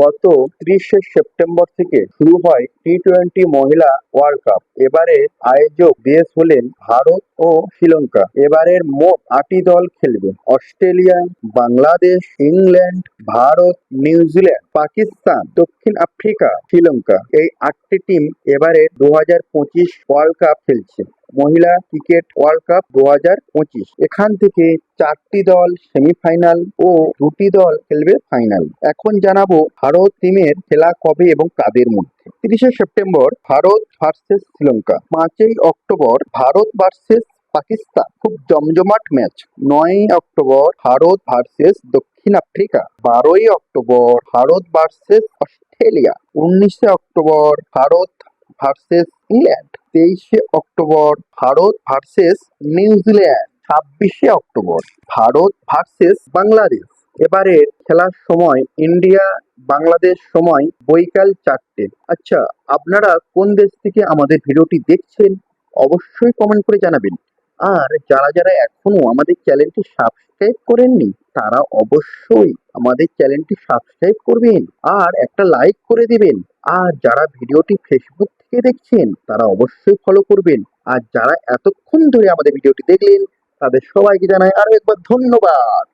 গত ত্রিশে সেপ্টেম্বর থেকে শুরু হয় টি টোয়েন্টি মহিলা ওয়ার্ল্ড কাপ। এবারে আয়োজক দেশ হলেন ভারত ও শ্রীলঙ্কা। এবারের মোট আটটি দল খেলবে। Australia, Bangladesh, England, Bharat, New Zealand, Pakistan Africa, Sri Lanka এই আটটি টিম এবারে দু হাজার পঁচিশ ওয়ার্ল্ড কাপ খেলছে। মহিলা ক্রিকেট ওয়ার্ল্ড কাপ দু হাজার পঁচিশ। এখান থেকে চারটি দল সেমিফাইনাল ও দুটি দল খেলবে ফাইনাল এখন জানাব ভারত টিমের খেলা কবে এবং কাদের মধ্যে। তিরিশে সেপ্টেম্বর ভারত ভার্সেস শ্রীলঙ্কা। পাঁচই অক্টোবর ভারত ভার্সেস পাকিস্তান। খুব জমজমাট ম্যাচ নয়ই অক্টোবর ভারত ভার্সেস দক্ষিণ আফ্রিকা। বারোই অক্টোবর ভারত ভার্সেস অস্ট্রেলিয়া, উনিশে অক্টোবর ভারত ভার্সেস ইংল্যান্ড, তেইশে October Bharat versus New Zealand ছাব্বিশে অক্টোবর ভারত ভার্সেস বাংলাদেশ। এবারে খেলার সময় ইন্ডিয়া, বাংলাদেশ সময় বৈকাল চারটে। আচ্ছা আপনারা কোন দেশ থেকে আমাদের ভিডিওটি দেখছেন? অবশ্যই কমেন্ট করে জানাবেন। আর যারা যারা এখনও আমাদের চ্যানেলটি সাবস্ক্রাইব করেননি, তারা অবশ্যই আমাদের চ্যানেলটি সাবস্ক্রাইব করবেন আর একটা লাইক করে দিবেন। আর যারা ভিডিওটি ফেসবুক থেকে দেখছেন, তারা অবশ্যই ফলো করবেন। আর যারা এতক্ষণ ধরে আমাদের ভিডিওটি দেখলেন, তাদের সবাইকে জানাই আরও একবার ধন্যবাদ।